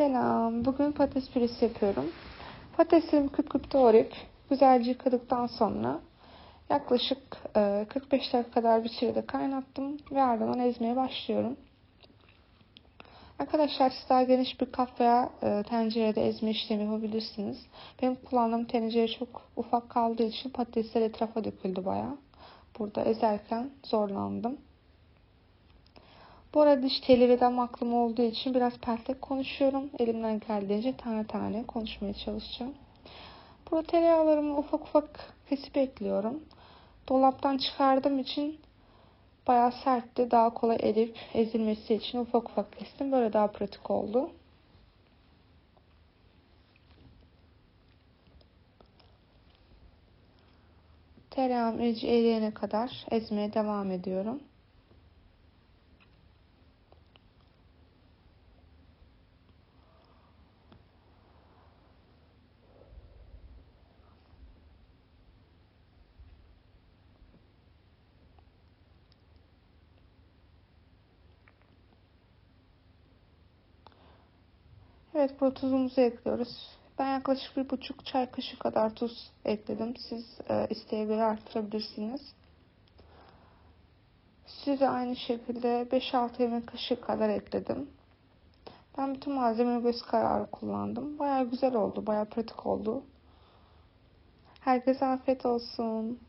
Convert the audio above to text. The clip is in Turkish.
Selam. Bugün patates püresi yapıyorum. Patateslerimi küp küp doğrayıp güzelce yıkadıktan sonra yaklaşık e, 45 dakika kadar bir sürede kaynattım ve ardından ezmeye başlıyorum. Arkadaşlar siz daha geniş bir kap veya e, tencerede ezme işlemi yapabilirsiniz. Benim kullandığım tencere çok ufak kaldığı için patatesler etrafa döküldü bayağı. Burada ezerken zorlandım. Bu arada diş teli ve damaklım olduğu için biraz peltek konuşuyorum. Elimden geldiğince tane tane konuşmaya çalışacağım. Burada tereyağlarımı ufak ufak kesip ekliyorum. Dolaptan çıkardığım için bayağı sertti. Daha kolay erip ezilmesi için ufak ufak kestim. Böyle daha pratik oldu. Tereyağım iyice eriyene kadar ezmeye devam ediyorum. Evet burada tuzumuzu ekliyoruz. Ben yaklaşık bir buçuk çay kaşığı kadar tuz ekledim. Siz e, isteğe göre arttırabilirsiniz. Size aynı şekilde 5-6 yemek kaşığı kadar ekledim. Ben bütün malzemeyi göz kararı kullandım. Baya güzel oldu. Baya pratik oldu. Herkese afiyet olsun.